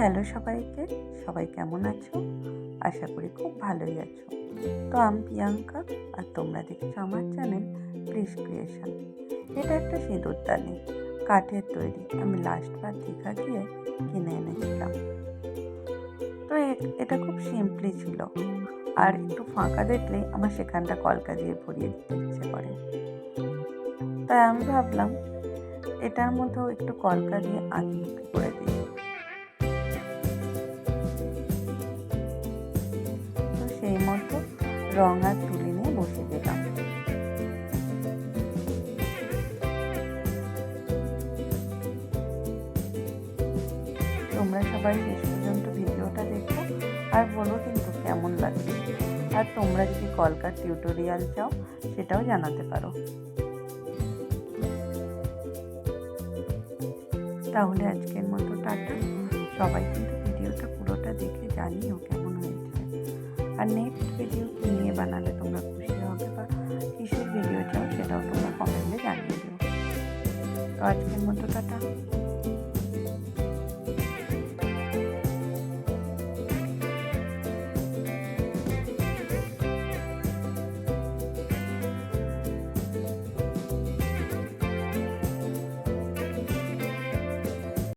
Hello সবাইকে। সবাই কেমন আছো? আশা করি খুব ভালোই আছো। তো আমি প্রিয়াঙ্কা আর তোমরা দেখছ আমার চ্যানেল প্লিজ ক্রিয়েশন। এটা একটা সিঁদুরদানি কাঠের তৈরি। আমি লাস্টবার দীঘা গিয়ে কিনে এনেছিলাম। তো এটা খুব সিম্পলি ছিল। আর একটু ফাঁকা দেখলেই আমার সেখানটা কলকা দিয়ে ভরিয়ে দিতে ইচ্ছে করে। তাই আমি ভাবলাম, এটার মধ্যেও একটু কলকা দিয়ে আঁকি করে দিই। রং আর তুলি নিয়ে বসে দিলাম। তোমরা সবাই শেষ পর্যন্ত ভিডিওটা দেখো আর বলো কিন্তু কেমন লাগছে। আর তোমরা যদি কলকার টিউটোরিয়াল চাও, সেটাও জানাতে পারো। তাহলে আজকের মতো টাটা। সবাই কিন্তু ভিডিওটা পুরোটা দেখে জানিও হয়েছে আর নেক্সট ভিডিও কী নিয়ে বানালে তোমরা খুশি হবে বা কিসের ভিডিও চাও সেটাও তোমরা কমেন্টে জানিয়ে দিও। তো আজকের মতো টাটা।